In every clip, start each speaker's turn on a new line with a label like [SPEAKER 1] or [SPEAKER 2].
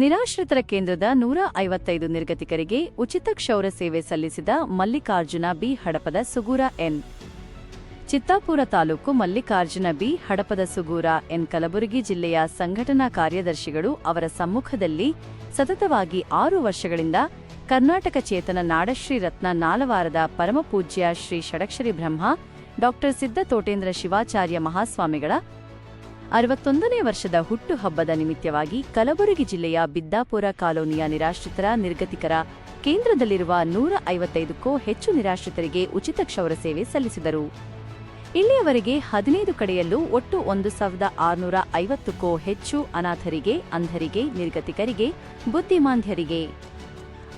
[SPEAKER 1] ನಿರಾಶ್ರಿತರ ಕೇಂದ್ರದ ನೂರ ಐವತ್ತೈದು ನಿರ್ಗತಿಕರಿಗೆ ಉಚಿತ ಕ್ಷೌರ ಸೇವೆ ಸಲ್ಲಿಸಿದ Mallikarjuna B. Hadapad Sugur N. Chittapur taluk Mallikarjuna B. Hadapad Sugur N. Kalaburagi ಜಿಲ್ಲೆಯ ಸಂಘಟನಾ ಕಾರ್ಯದರ್ಶಿಗಳು ಅವರ ಸಮ್ಮುಖದಲ್ಲಿ ಸತತವಾಗಿ ಆರು ವರ್ಷಗಳಿಂದ ಕರ್ನಾಟಕ ಚೇತನ ನಾಡಶ್ರೀ ರತ್ನ ನಾಲವಾರದ ಪರಮಪೂಜ್ಯ ಶ್ರೀ ಷಡಕ್ಷರಿ ಬ್ರಹ್ಮ, ಡಾಕ್ಟರ್ ಸಿದ್ಧತೋಟೇಂದ್ರ ಶಿವಾಚಾರ್ಯ ಮಹಾಸ್ವಾಮಿಗಳ ಅರವತ್ತೊಂದನೇ ವರ್ಷದ ಹುಟ್ಟುಹಬ್ಬದ ನಿಮಿತ್ತವಾಗಿ ಕಲಬುರಗಿ ಜಿಲ್ಲೆಯ ಬಿದ್ದಾಪುರ ಕಾಲೋನಿಯ ನಿರಾಶ್ರಿತರ ನಿರ್ಗತಿಕರ ಕೇಂದ್ರದಲ್ಲಿರುವ ನೂರ ಐವತ್ತೈದಕ್ಕೂ ಹೆಚ್ಚು ನಿರಾಶ್ರಿತರಿಗೆ ಉಚಿತ ಕ್ಷೌರ ಸೇವೆ ಸಲ್ಲಿಸಿದರು. ಇಲ್ಲಿಯವರೆಗೆ ಹದಿನೈದು ಕಡೆಯಲ್ಲೂ ಒಟ್ಟು ಒಂದು ಸಾವಿರದ ಆರುನೂರ ಐವತ್ತಕ್ಕೂ ಹೆಚ್ಚು ಅನಾಥರಿಗೆ, ಅಂಧರಿಗೆ, ನಿರ್ಗತಿಕರಿಗೆ ಬುದ್ಧಿಮಾಂಧ್ಯರಿಗೆ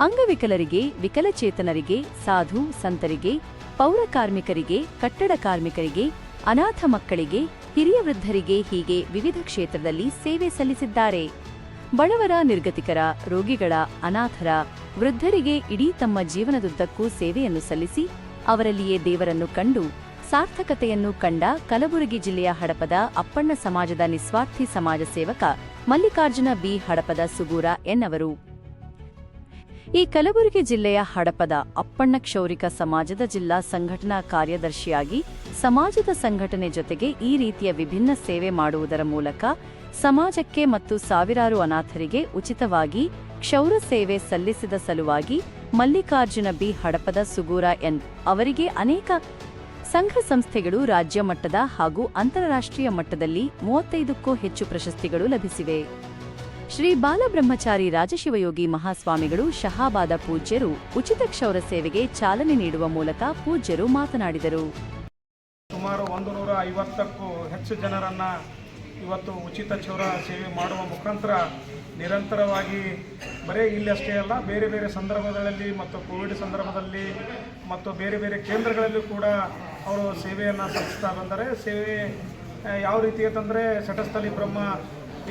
[SPEAKER 1] ಅಂಗವಿಕಲರಿಗೆ, ವಿಕಲಚೇತನರಿಗೆ, ಸಾಧು, ಸಂತರಿಗೆ, ಪೌರ ಕಾರ್ಮಿಕರಿಗೆ, ಕಟ್ಟಡ ಕಾರ್ಮಿಕರಿಗೆ, ಅನಾಥ ಮಕ್ಕಳಿಗೆ ಹಿರಿಯ ವೃದ್ಧರಿಗೆ ಹೀಗೆ ವಿವಿಧ ಕ್ಷೇತ್ರದಲ್ಲಿ ಸೇವೆ ಸಲ್ಲಿಸಿದ್ದಾರೆ. ಬಡವರ ನಿರ್ಗತಿಕರ, ರೋಗಿಗಳ, ಅನಾಥರ, ವೃದ್ಧರಿಗೆ ಇಡೀ ತಮ್ಮ ಜೀವನದುದ್ದಕ್ಕೂ ಸೇವೆಯನ್ನು ಸಲ್ಲಿಸಿ, ಅವರಲ್ಲಿಯೇ ದೇವರನ್ನು ಕಂಡು, ಸಾರ್ಥಕತೆಯನ್ನು ಕಂಡ ಕಲಬುರಗಿ ಜಿಲ್ಲೆಯ ಹಡಪದ ಅಪ್ಪಣ್ಣ ಸಮಾಜದ ನಿಸ್ವಾರ್ಥಿ ಸಮಾಜ ಸೇವಕ ಮಲ್ಲಿಕಾರ್ಜುನ ಬಿ ಹಡಪದ ಸುಗೂರ ಎನ್ ಅವರು. ಈ ಕಲಬುರಗಿ ಜಿಲ್ಲೆಯ ಹಡಪದ ಅಪ್ಪಣ್ಣ ಕ್ಷೌರಿಕ ಸಮಾಜದ ಜಿಲ್ಲಾ ಸಂಘಟನಾ ಕಾರ್ಯದರ್ಶಿಯಾಗಿ ಸಮಾಜದ ಸಂಘಟನೆ ಜೊತೆಗೆ ಈ ರೀತಿಯ ವಿಭಿನ್ನ ಸೇವೆ ಮಾಡುವುದರ ಮೂಲಕ ಸಮಾಜಕ್ಕೆ ಮತ್ತು ಸಾವಿರಾರು ಅನಾಥರಿಗೆ ಉಚಿತವಾಗಿ ಕ್ಷೌರ ಸೇವೆ ಸಲ್ಲಿಸಿದ ಸಲುವಾಗಿ ಮಲ್ಲಿಕಾರ್ಜುನ ಬಿ ಹಡಪದ ಸುಗೂರ ಎನ್ ಅವರಿಗೆ ಅನೇಕ ಸಂಘ ಸಂಸ್ಥೆಗಳು ರಾಜ್ಯ ಮಟ್ಟದ ಹಾಗೂ ಅಂತಾರಾಷ್ಟ್ರೀಯ ಮಟ್ಟದಲ್ಲಿ ಮೂವತ್ತೈದಕ್ಕೂ ಹೆಚ್ಚು ಪ್ರಶಸ್ತಿಗಳು ಲಭಿಸಿವೆ. ಶ್ರೀ ಬಾಲಬ್ರಹ್ಮಚಾರಿ ರಾಜಶಿವಯೋಗಿ ಮಹಾಸ್ವಾಮಿಗಳು ಶಹಾಬಾದ ಪೂಜ್ಯರು ಉಚಿತ ಕ್ಷೌರ ಸೇವೆಗೆ ಚಾಲನೆ ನೀಡುವ ಮೂಲಕ ಪೂಜ್ಯರು ಮಾತನಾಡಿದರು.
[SPEAKER 2] ಸುಮಾರು ಒಂದು ನೂರ ಐವತ್ತಕ್ಕೂ ಹೆಚ್ಚು ಜನರನ್ನು ಇವತ್ತು ಉಚಿತ ಕ್ಷೌರ ಸೇವೆ ಮಾಡುವ ಮುಖಾಂತರ ನಿರಂತರವಾಗಿ ಬರೀ ಇಲ್ಲಿ ಅಷ್ಟೇ ಅಲ್ಲ, ಬೇರೆ ಬೇರೆ ಸಂದರ್ಭಗಳಲ್ಲಿ ಮತ್ತು ಕೋವಿಡ್ ಸಂದರ್ಭದಲ್ಲಿ ಮತ್ತು ಬೇರೆ ಬೇರೆ ಕೇಂದ್ರಗಳಲ್ಲೂ ಕೂಡ ಅವರು ಸೇವೆಯನ್ನು ಸಲ್ಲಿಸ್ತಾ ಬಂದರೆ, ಸೇವೆ ಯಾವ ರೀತಿ ಅಂತಂದರೆ ಶಟಸ್ಥಲಿ ಬ್ರಹ್ಮ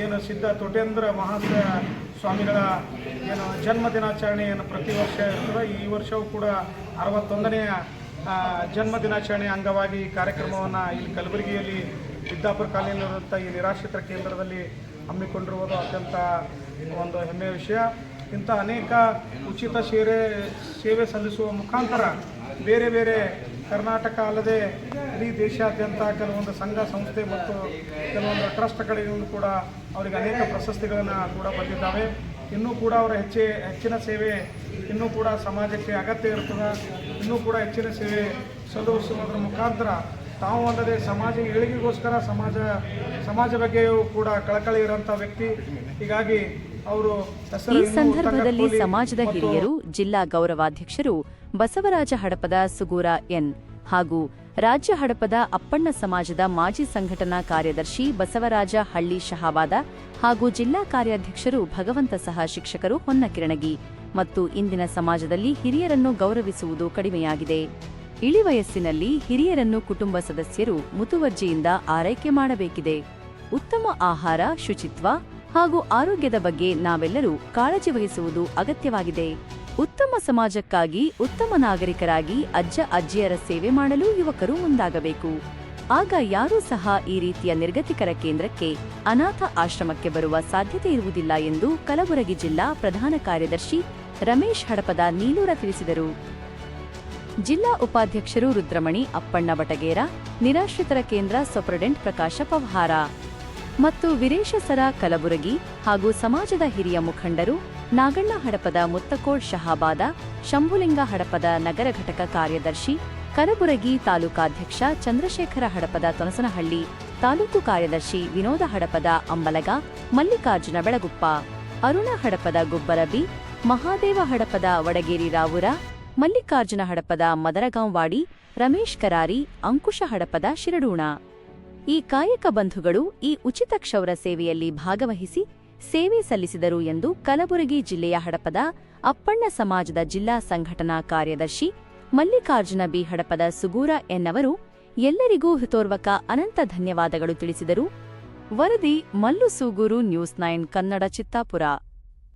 [SPEAKER 2] ಏನು ಸಿದ್ಧ ತೊಟೇಂದ್ರ ಮಹಾಸ ಸ್ವಾಮಿಗಳ ಏನು ಜನ್ಮ ಏನು ಪ್ರತಿ ವರ್ಷ ಇರ್ತದೆ, ಈ ವರ್ಷವೂ ಕೂಡ ಅರವತ್ತೊಂದನೆಯ ಜನ್ಮ ದಿನಾಚರಣೆ ಅಂಗವಾಗಿ ಈ ಕಾರ್ಯಕ್ರಮವನ್ನು ಇಲ್ಲಿ ಕಲಬುರಗಿಯಲ್ಲಿ ಸಿದ್ದಾಪುರ ಕಾಲೇಜಿನಲ್ಲಿರುವಂಥ ಈ ನಿರಾಶ್ರಿತರ ಕೇಂದ್ರದಲ್ಲಿ ಹಮ್ಮಿಕೊಂಡಿರುವುದು ಅತ್ಯಂತ ಒಂದು ಹೆಮ್ಮೆಯ ವಿಷಯ. ಇಂಥ ಅನೇಕ ಉಚಿತ ಸೇವೆ ಸೇವೆ ಸಲ್ಲಿಸುವ ಮುಖಾಂತರ ಬೇರೆ ಬೇರೆ ಕರ್ನಾಟಕ ಅಲ್ಲದೆ ಇಡೀ ದೇಶಾದ್ಯಂತ ಕೆಲವೊಂದು ಸಂಘ ಸಂಸ್ಥೆ ಮತ್ತು ಕೆಲವೊಂದು ಟ್ರಸ್ಟ್ಗಳಿಗೂ ಕೂಡ ಅವರಿಗೆ ಅನೇಕ ಪ್ರಶಸ್ತಿಗಳನ್ನು ಕೂಡ ಬಂದಿದ್ದಾವೆ. ಇನ್ನೂ ಕೂಡ ಅವರ ಹೆಚ್ಚೆ ಹೆಚ್ಚಿನ ಸೇವೆ ಇನ್ನೂ ಕೂಡ ಸಮಾಜಕ್ಕೆ ಅಗತ್ಯ ಇರ್ತದೆ. ಇನ್ನೂ ಕೂಡ ಹೆಚ್ಚಿನ ಸೇವೆ ಸಲ್ಲಿಸುವುದರ ಮುಖಾಂತರ ತಾವು ಅಲ್ಲದೆ ಸಮಾಜ ಏಳಿಗೆಗೋಸ್ಕರ ಸಮಾಜ ಸಮಾಜ ಬಗ್ಗೆಯೂ ಕೂಡ ಕಳಕಳಿ ಇರುವಂಥ ವ್ಯಕ್ತಿ. ಹೀಗಾಗಿ ಅವರು
[SPEAKER 1] ಈ ಸಂದರ್ಭದಲ್ಲಿ ಸಮಾಜದ ಹಿರಿಯರು ಜಿಲ್ಲಾ ಗೌರವಾಧ್ಯಕ್ಷರು ಬಸವರಾಜ ಹಡಪದ ಸುಗೂರ ಎನ್ ಹಾಗೂ ರಾಜ್ಯ ಹಡಪದ ಅಪ್ಪಣ್ಣ ಸಮಾಜದ ಮಾಜಿ ಸಂಘಟನಾ ಕಾರ್ಯದರ್ಶಿ ಬಸವರಾಜ ಹಳ್ಳಿ ಶಹಾಬಾದ ಹಾಗೂ ಜಿಲ್ಲಾ ಕಾರ್ಯಾಧ್ಯಕ್ಷರು ಭಗವಂತ ಸಹ ಶಿಕ್ಷಕರು ಹೊನ್ನಕಿರಣಗಿ ಮತ್ತು ಇಂದಿನ ಸಮಾಜದಲ್ಲಿ ಹಿರಿಯರನ್ನು ಗೌರವಿಸುವುದು ಕಡಿಮೆಯಾಗಿದೆ. ಇಳಿವಯಸ್ಸಿನಲ್ಲಿ ಹಿರಿಯರನ್ನು ಕುಟುಂಬ ಸದಸ್ಯರು ಮುತುವರ್ಜಿಯಿಂದ ಆರೈಕೆ ಮಾಡಬೇಕಿದೆ. ಉತ್ತಮ ಆಹಾರ, ಶುಚಿತ್ವ ಹಾಗೂ ಆರೋಗ್ಯದ ಬಗ್ಗೆ ನಾವೆಲ್ಲರೂ ಕಾಳಜಿ ವಹಿಸುವುದು ಅಗತ್ಯವಾಗಿದೆ. ಉತ್ತಮ ಸಮಾಜಕ್ಕಾಗಿ ಉತ್ತಮ ನಾಗರಿಕರಾಗಿ ಅಜ್ಜ, ಅಜ್ಜಿಯರ ಸೇವೆ ಮಾಡಲು ಯುವಕರು ಮುಂದಾಗಬೇಕು. ಆಗ ಯಾರೂ ಸಹ ಈ ರೀತಿಯ ನಿರ್ಗತಿಕರ ಕೇಂದ್ರಕ್ಕೆ ಅನಾಥ ಆಶ್ರಮಕ್ಕೆ ಬರುವ ಸಾಧ್ಯತೆ ಇರುವುದಿಲ್ಲ ಎಂದು ಕಲಬುರಗಿ ಜಿಲ್ಲಾ ಪ್ರಧಾನ ಕಾರ್ಯದರ್ಶಿ ರಮೇಶ್ ಹಡಪದ ನೀಲೂರ ತಿಳಿಸಿದರು. ಜಿಲ್ಲಾ ಉಪಾಧ್ಯಕ್ಷರು ರುದ್ರಮಣಿ, ಅಪ್ಪಣ್ಣ ಬಟಗೇರ, ನಿರಾಶ್ರಿತರ ಕೇಂದ್ರ ಸೊಪ್ರಡೆಂಟ್ ಪ್ರಕಾಶ ಪವಹಾರ ಮತ್ತು ವೀರೇಶ ಸರ ಕಲಬುರಗಿ ಹಾಗೂ ಸಮಾಜದ ಹಿರಿಯ ಮುಖಂಡರು ನಾಗಣ್ಣ ಹಡಪದ ಮುತ್ತಕೋಡ್ ಶಹಾಬಾದ, ಶಂಭುಲಿಂಗ ಹಡಪದ ನಗರ ಘಟಕ ಕಾರ್ಯದರ್ಶಿ, ಕಲಬುರಗಿ ತಾಲೂಕಾಧ್ಯಕ್ಷ ಚಂದ್ರಶೇಖರ ಹಡಪದ ತೊನಸನಹಳ್ಳಿ ತಾಲೂಕು ಕಾರ್ಯದರ್ಶಿ ವಿನೋದ ಹಡಪದ ಅಂಬಲಗ, ಮಲ್ಲಿಕಾರ್ಜುನ ಬೆಳಗುಪ್ಪ, ಅರುಣ ಹಡಪದ ಗುಬ್ಬರಬಿ, ಮಹಾದೇವ ಹಡಪದ ವಡಗೇರಿ ರಾವುರ ಮಲ್ಲಿಕಾರ್ಜುನ ಹಡಪದ ಮದರಗಾಂವಾಡಿ ರಮೇಶ್ ಕರಾರಿ, ಅಂಕುಶ ಹಡಪದ ಶಿರಡೂಣ. ಈ ಕಾಯಕ ಬಂಧುಗಳು ಈ ಉಚಿತ ಕ್ಷೌರ ಸೇವೆಯಲ್ಲಿ ಭಾಗವಹಿಸಿ ಸೇವೆ ಸಲ್ಲಿಸಿದರು ಎಂದು ಕಲಬುರಗಿ ಜಿಲ್ಲೆಯ ಹಡಪದ ಅಪ್ಪಣ್ಣ ಸಮಾಜದ ಜಿಲ್ಲಾ ಸಂಘಟನಾ ಕಾರ್ಯದರ್ಶಿ ಮಲ್ಲಿಕಾರ್ಜುನ ಬಿ ಹಡಪದ ಸುಗೂರ ಎನ್ನವರು ಎಲ್ಲರಿಗೂ ಹಿತೋರ್ವಕ ಅನಂತ ಧನ್ಯವಾದಗಳು ತಿಳಿಸಿದರು. ವರದಿ ಮಲ್ಲು ಸೂಗೂರು ನ್ಯೂಸ್ ನೈನ್ ಕನ್ನಡ ಚಿತ್ತಾಪುರ.